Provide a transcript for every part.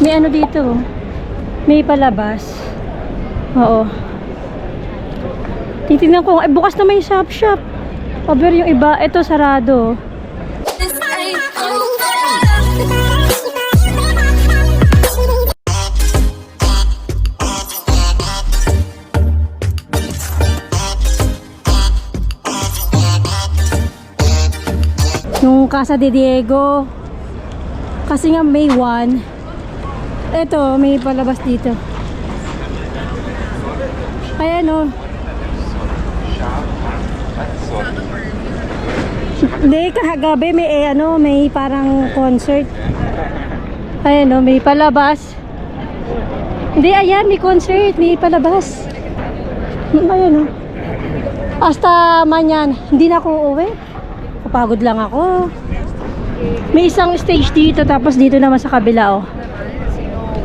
May ano dito. oh. May palabas. Oo. Titignan ko. Eh, bukas na may shop shop. Aber yung iba. Ito sarado. Nung Casa de Diego. Kasi nga May 1. Ito, may palabas dito. Ayan o. Hindi, kahagabi may eh, ano, may parang concert. Ayan o, may palabas. Hindi, ayan, may concert, may palabas. Ayan o. Hasta manyan, hindi na ako uuwi. Kapagod lang ako. May isang stage dito, tapos dito naman sa kabila, oh.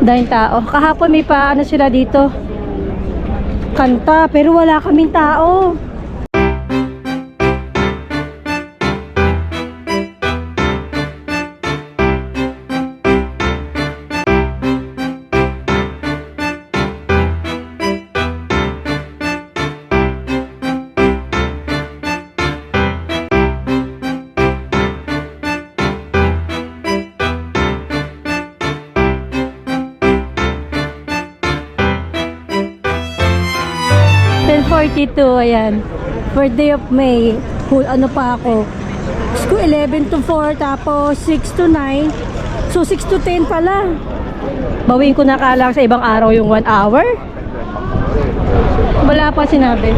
Dahil tao. Kahapon may pa, ano sila dito, kanta, pero wala kaming tao. 42, ayan. Birthday of May. Whole ano pa ako. School 11 to 4, tapos 6 to 9. So 6 to 10 pala. Bawin ko na kalang sa ibang araw yung 1 hour. Wala pa sinabi.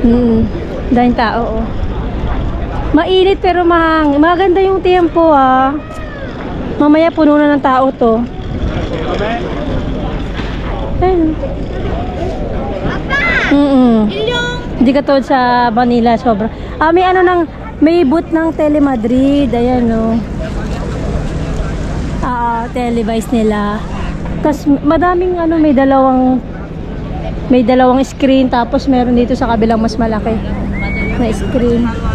Hmm, dahil tao, oh. Mainit pero mahang. Maganda yung tempo, ah. Mamaya puno na ng tao to. Ayun. Mm Hindi ka tulad sa Manila, sobra. Ah, may ano ng, may boot ng Telemadrid. Ayan, no. Ah, televise nila. Tapos, madaming ano, may dalawang, may dalawang screen. Tapos, meron dito sa kabilang mas malaki na screen.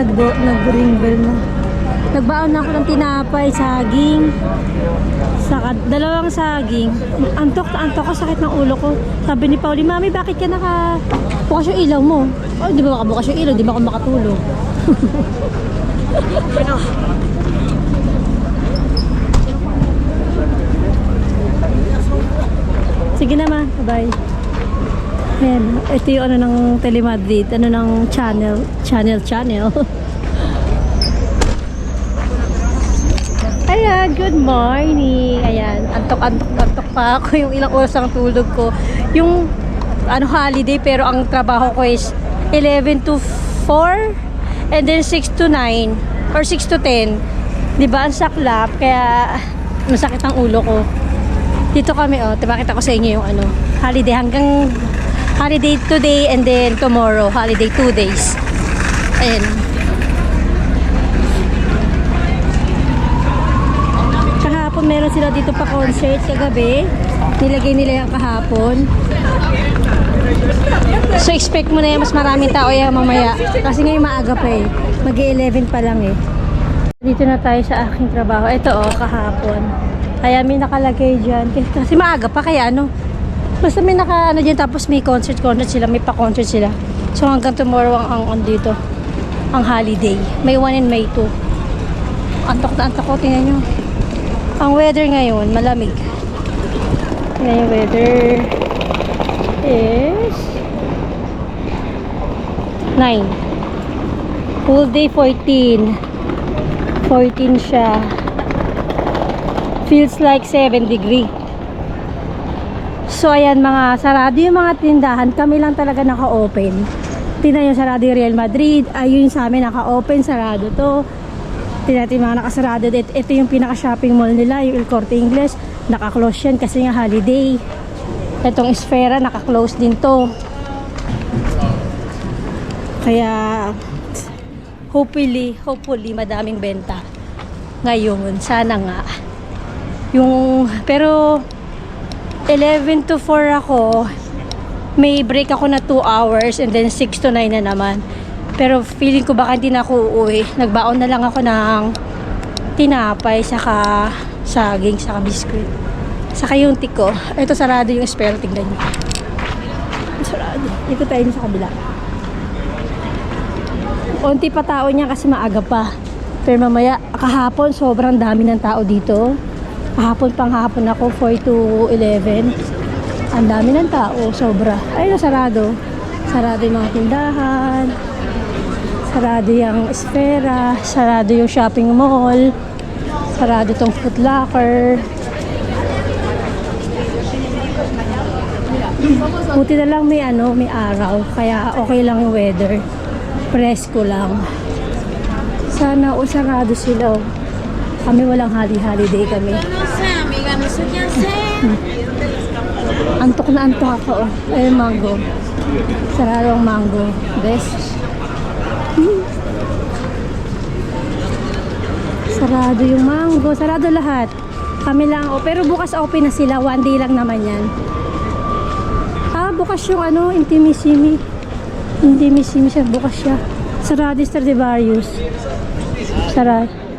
Ayan, nag nag-ring bell na. Nagbaon na ako ng tinapay, saging. Saka, dalawang saging. Antok na antok ko, sakit ng ulo ko. Sabi ni Pauli, Mami, bakit ka naka... Bukas yung ilaw mo. Oh, di ba makabukas yung ilaw? Di ba ako makatulog? Sige na ma, bye. Ayan, ito yung ano ng Telemadrid, ano ng channel, channel, channel. Ayan, good morning. Ayan, antok, antok, antok pa ako yung ilang oras ang tulog ko. Yung ano holiday pero ang trabaho ko is 11 to 4 and then 6 to 9 or 6 to 10. 'Di ba? Ang saklap kaya masakit ang ulo ko. Dito kami oh, tipakita ko sa inyo yung ano, holiday hanggang holiday today and then tomorrow, holiday 2 days. Ayan. Kahapon meron sila dito pa concert kagabi. Nilagay nila yung kahapon. So expect mo na yan, mas maraming tao yan mamaya. Kasi ngayon maaga pa eh. mag 11 pa lang eh. Dito na tayo sa aking trabaho. Ito oh, kahapon. Kaya may nakalagay dyan. Kasi maaga pa kaya ano. Basta may naka ano dyan tapos may concert concert sila. May pa-concert sila. So hanggang tomorrow ang, ang on dito. Ang holiday. May 1 and May 2. Antok na antok ko. Tingnan nyo. Ang weather ngayon, malamig. Tingnan yung weather is 9. Full day 14. 14 siya. Feels like 7 degree. So ayan mga sarado yung mga tindahan. Kami lang talaga naka-open. Tingnan yung sarado yung Real Madrid. Ayun sa amin naka-open. Sarado to. Tingnan yung mga nakasarado. Ito, ito yung pinaka-shopping mall nila. Yung El Corte Ingles. Naka-close yan kasi nga holiday. Itong Esfera naka-close din to. Kaya hopefully, hopefully madaming benta ngayon. Sana nga. Yung pero 11 to 4 ako. May break ako na 2 hours and then 6 to 9 na naman. Pero feeling ko baka hindi na ako uuwi. Nagbaon na lang ako ng tinapay, saka saging, saka biskuit. Saka yung tiko. Ito sarado yung espero, tingnan nyo. Sarado. Dito tayo sa kabila. Unti pa tao niya kasi maaga pa. Pero mamaya, kahapon, sobrang dami ng tao dito. Kahapon pang hapon ako, 4 to 11. Ang dami ng tao, sobra. Ayun, sarado. Sarado yung mga tindahan. Sarado yung esfera. Sarado yung shopping mall. Sarado tong foot locker. Buti na lang may ano, may araw. Kaya okay lang yung weather. Presko lang. Sana o sarado sila. oh. Kami walang hali-holiday kami. no sé, amiga, no sé qué hacer. Antok na antok ako. oh. Ayun, mango. Sarado ang mango. Best. Hmm. Sarado yung mango. Sarado lahat. Kami lang. Oh. Pero bukas open na sila. One day lang naman yan. Ah, bukas yung ano, intimissimi. Intimissimi siya. Bukas siya. Sarado Stradivarius. Sarado.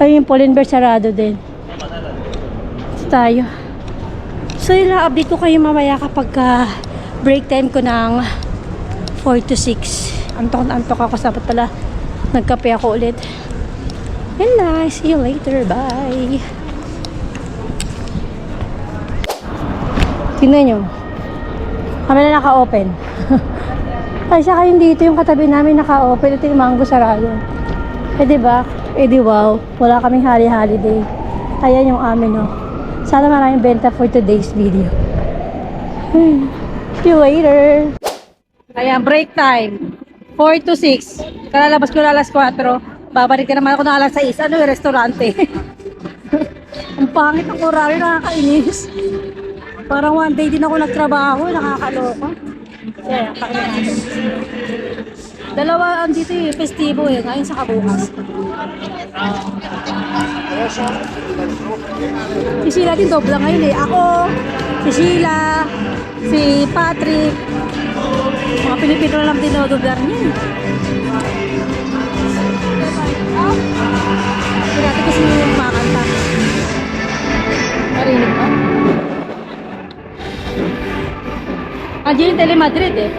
Ay, yung Polenberg sarado din. Tayo. So yun lang, update ko kayo mamaya kapag ka break time ko ng 4 to 6. Antok na antok ako. Dapat pala nagkape ako ulit. And I see you later. Bye. Tingnan nyo. Kami na naka-open. Ay, saka yung dito, yung katabi namin naka-open. Ito yung mango sarado. Eh, di ba? Eh, di wow. Wala kaming hali-holiday. Ayan yung amin, oh. Sana maraming benta for today's video. Hmm. See you later. Ayan, break time. 4 to 6. Kalalabas ko na alas 4. Babalik ka naman ako na alas 6. Ano yung restaurante? Ang pangit ng horario, nakakainis. Parang one day din ako nagtrabaho, nakakaloka. Kaya, pakita natin. Dalawa ang dito yung festivo eh, ngayon sa kabukas. Si Sheila din dobla ngayon eh. Ako, si Sheila, si Patrick, mga Pilipino na lang dinodoblar niya eh. Hindi natin kasi yung makakanta. Narinig ba? Andiyan yung Telemadrid eh.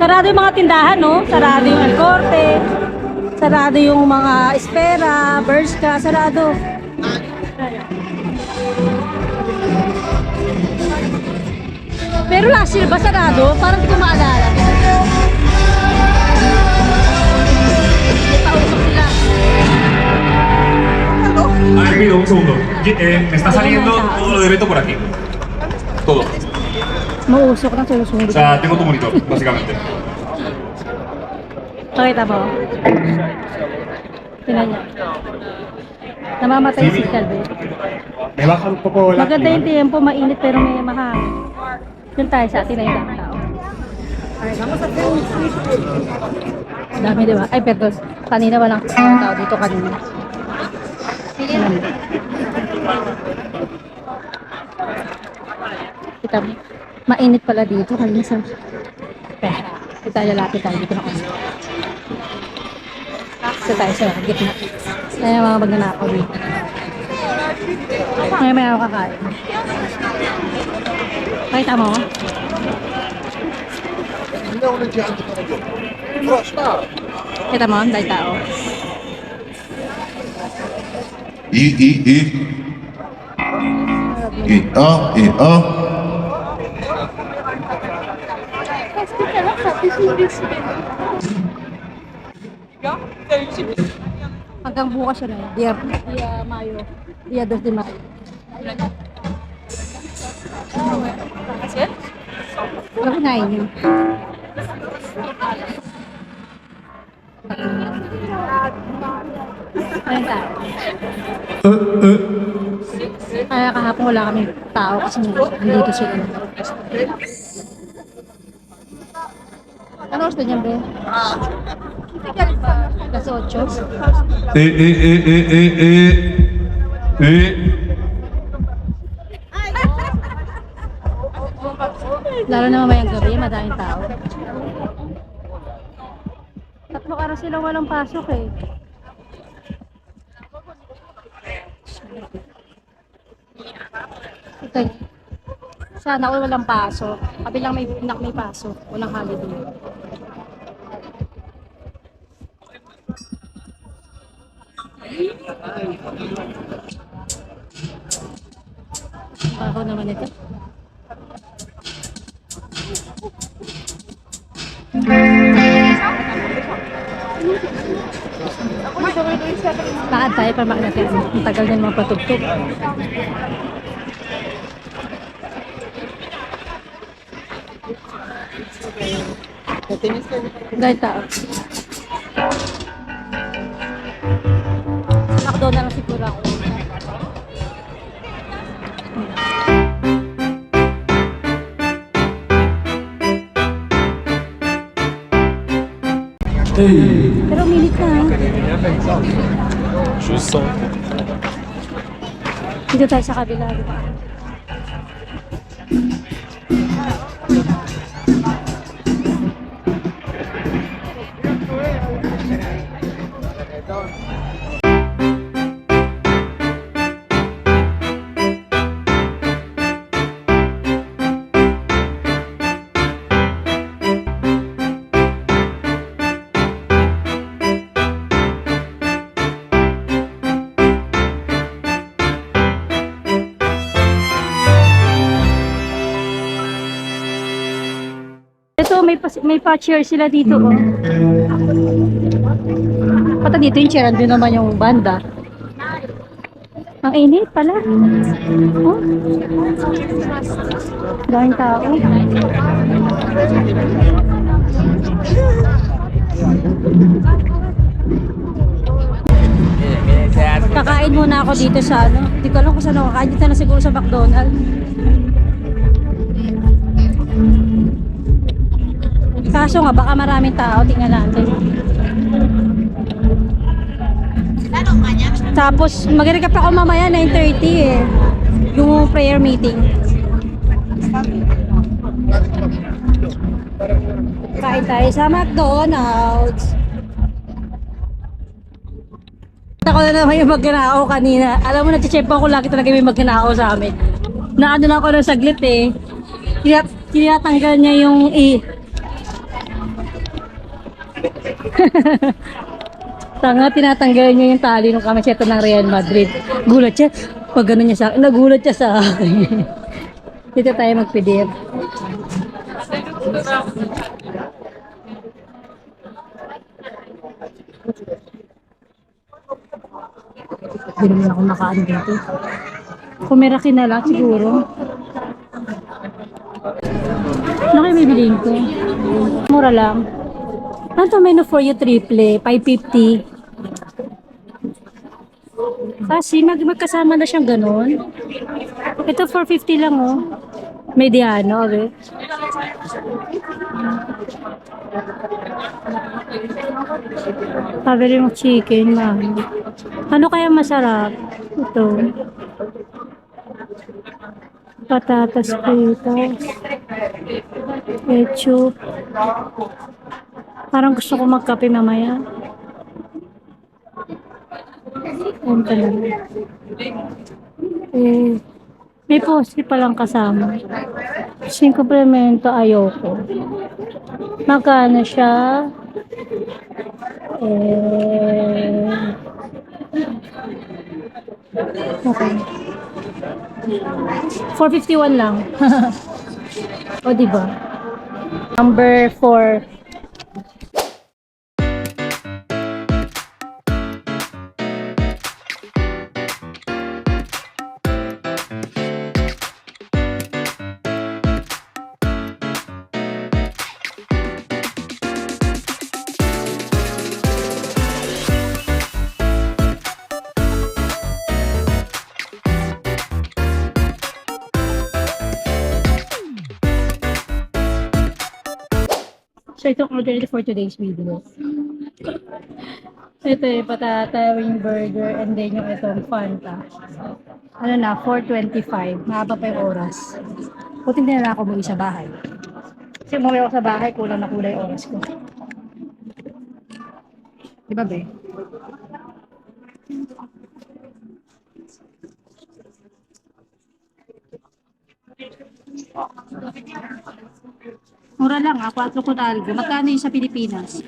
Sarado yung mga tindahan, no? Sarado yung El Corte. Sarado yung mga Espera, Bershka, sarado. Pero last year ba sarado? Parang di ko maalala. A ver, pido un segundo. Ye- eh, me está saliendo todo lo de Beto por aquí. Todo. Mausok na susunod. O sea, tengo tu monitor, básicamente. Pakita mo. Tingnan niya. Namamatay yung signal ba? Me baja un poco Maganda yung tempo, mainit pero may mahangin. Doon tayo sa atin na yung tao. Dami diba? Ay, pero kanina walang tao dito kanina. Ayan. Kita mo. Mainit pala dito kanina sa... Pera. Kita tayo lapit tayo dito na kasi. Isa tayo sa gitna. Ayan mga magnanakaw dito. Ngayon may ako kakain. Pakita mo. Kita mo, dahil tao. I, I, I. I, O, I, O. Hanggang bukas na yun. Dia, dia Mayo. Dia 2 de Mayo. Ano kinain niyo? Ayun tayo. Kaya kahapon wala kami tao kasi nandito sila. Ano gusto niya, Be? Las 8. Eh, eh, eh, eh, eh, eh. eh. Lalo na mamayang gabi, madaming tao. Tatlo araw silang walang pasok eh. Ito Sana all walang pasok. Kabilang may, may pasok. Walang holiday. Baho naman ito. Lakad tayo para makita natin. Ang tagal niyan mga patugtog. Dahil tao. Pero minute na. Justo. Dito tayo sa kabila. di ba? May pa-chair sila dito. Oh. Pata dito yung chair, andun naman yung banda. Ang init pala. Oh. Daming tao. Kakain muna ako dito sa ano. Hindi ko alam kung saan ako kakain. Dito na siguro sa McDonald's. Kaso nga, baka maraming tao. Tingnan natin. Tapos, mag-recap ako mamaya 9.30 eh. Yung prayer meeting. Kain tayo sa McDonald's. Ako na naman yung magnanakaw kanina. Alam mo, na-check ko lagi talaga may magnanakaw sa amin. Naano na ako ng saglit eh. Tinat- Tinatanggal niya yung i. Tanga, tinatanggal niya yung tali ng kamiseta ng Real Madrid. Gulat siya. Pag gano'n niya sa akin, nagulat siya sa akin. Dito tayo mag-PDF. Hindi naman ako makaan dito. Kumiraki na lang siguro. Ano kayo bibiliin ko? Mura lang. Ano menu for you triple? 550. Kasi mag magkasama na siyang ganun. Ito 450 lang oh. Mediano, okay. Pabili mo chicken, ma'am. Ano kaya masarap? Ito. Patatas fritas. Ketchup. Parang gusto ko magkape mamaya. Ayan talaga. Eh, may posti palang kasama. Sin komplemento ayoko. Magkano siya? Eh, okay. 451 lang. o, diba? Number 4. So, itong order for today's video. Ito yung patata wing burger and then yung itong Fanta. Ano na, 4.25. Mahaba pa yung oras. Buti na ako mag sa bahay. Kasi umuwi ako sa bahay, kulang na kulay oras ko. Di ba, be? Mura lang ah, 4 ko algo. Magkano yung sa Pilipinas?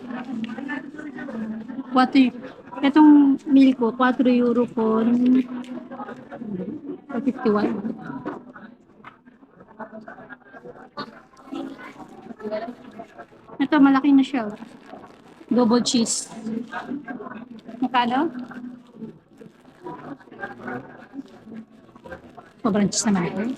4 Itong meal ko, 4 euro con 51. Ito, malaki na siya. oh. Double cheese. Magkano? Sobrang cheese naman ito.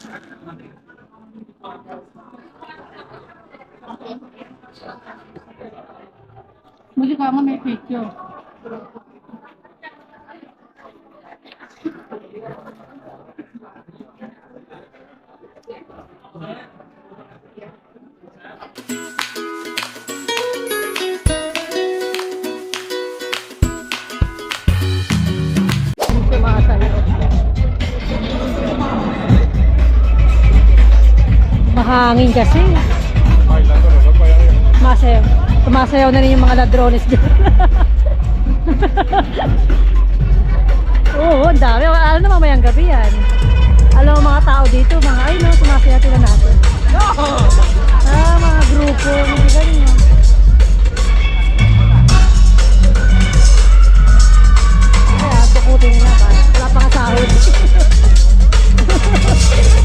Mga sa loob. Mahangin kasi. Masayaw. Tumasayaw na rin yung mga ladrones dyan. Oo, ang dami. Alam na mamayang gabi yan. Alam mga tao dito, mga ay no, sumasayaw sila natin. Ah, mga grupo. Ganun. no? Kaya, tukutin nila ba? Wala pang sahod.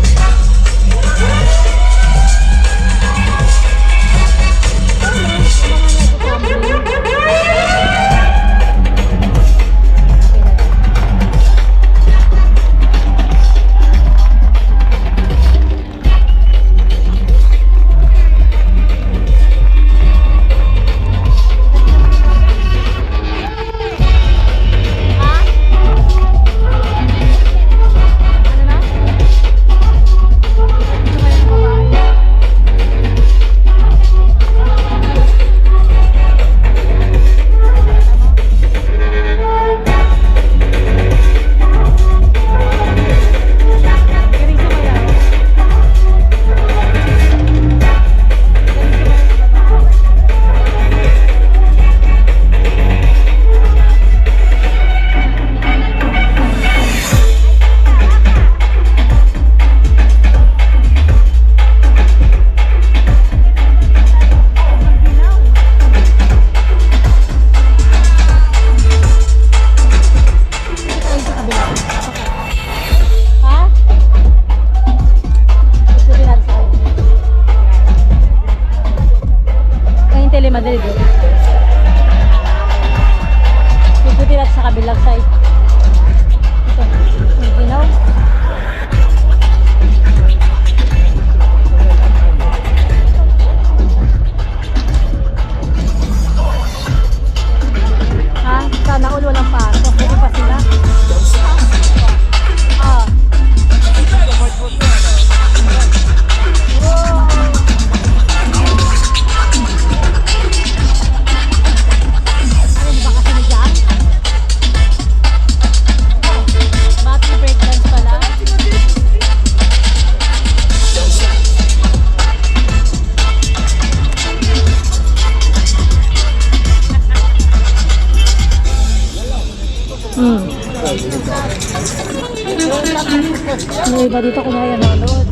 Iba dito kumaya nanonood.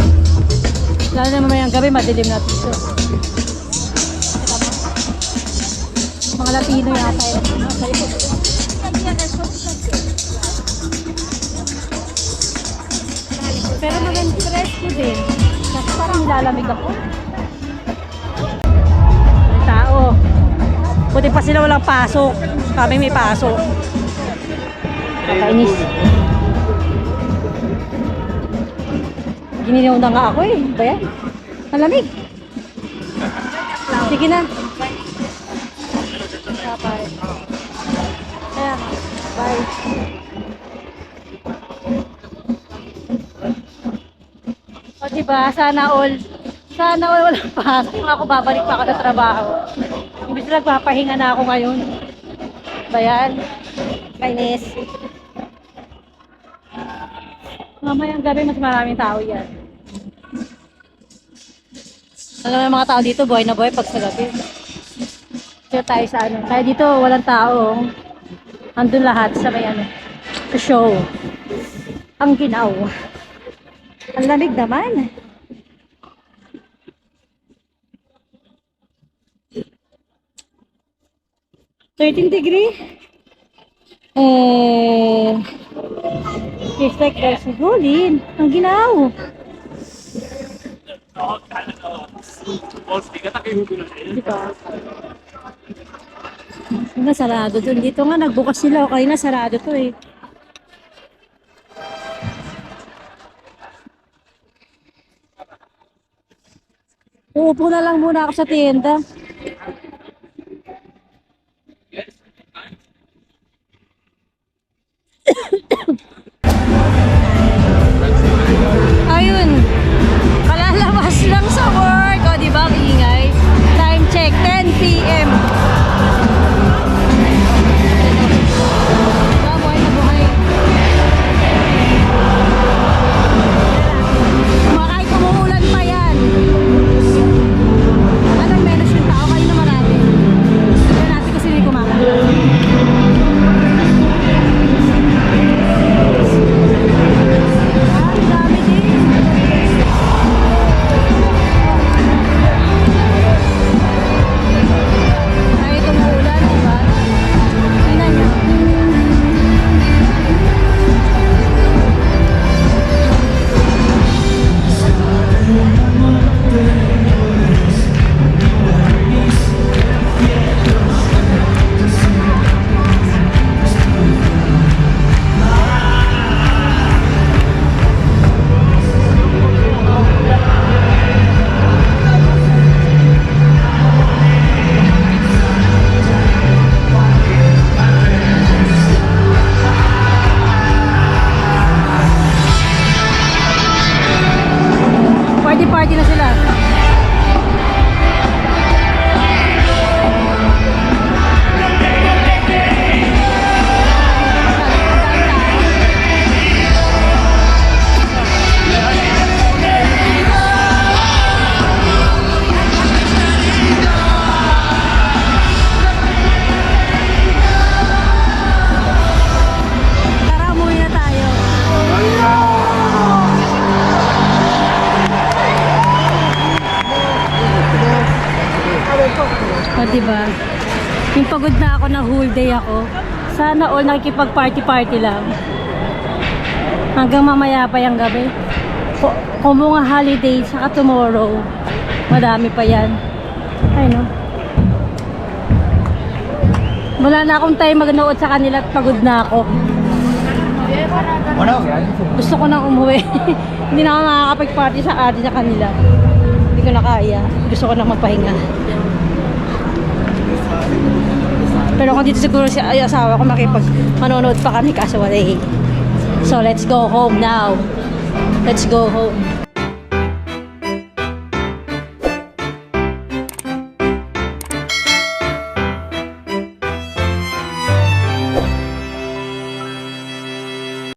Lalo na mamayang gabi, madilim na dito. Mga Latino yata yun. Nasa likod. Pero maganda fresco din. Kasi parang nilalamig ako. Tao. Buti pa sila walang pasok. Kami may pasok. Kakainis. Gininaw na nga ako eh. Ba yan? Malamig. Sige na. Kapay. Kaya, bye. O diba, sana all, sana all walang pasok. Ako babalik pa ako sa trabaho. Imbis na nagpapahinga na ako ngayon. Ba yan? Kainis. Mamayang gabi mas maraming tao yan. Alam mo mga tao dito, buhay na buhay pag sa gabi. Kaya tayo sa ano. Kaya dito, walang tao. Andun lahat sa may ano, sa show. Ang ginaw. Ang lamig naman. Thirteen degree. Eh, tastes like there's sigulin. Ang ginaw. Di ba? Nga, sarado dun. Dito nga, nagbukas sila. O kanina, sarado to eh. Uupo na lang muna ako sa tienda. Party-party na sila. Sana all nakikipag-party-party lang. Hanggang mamaya pa yung gabi. Ku- Kung mga holiday, saka tomorrow, madami pa yan. Ay, no? Wala na akong time magnood sa kanila at pagod na ako. Gusto ko nang umuwi. Hindi na ako makakapag-party sa ate sa kanila. Hindi ko na kaya. Gusto ko nang magpahinga. Pero kung dito siguro si ay, asawa ko makipag manonood pa kami kaso wala eh. So let's go home now. Let's go home.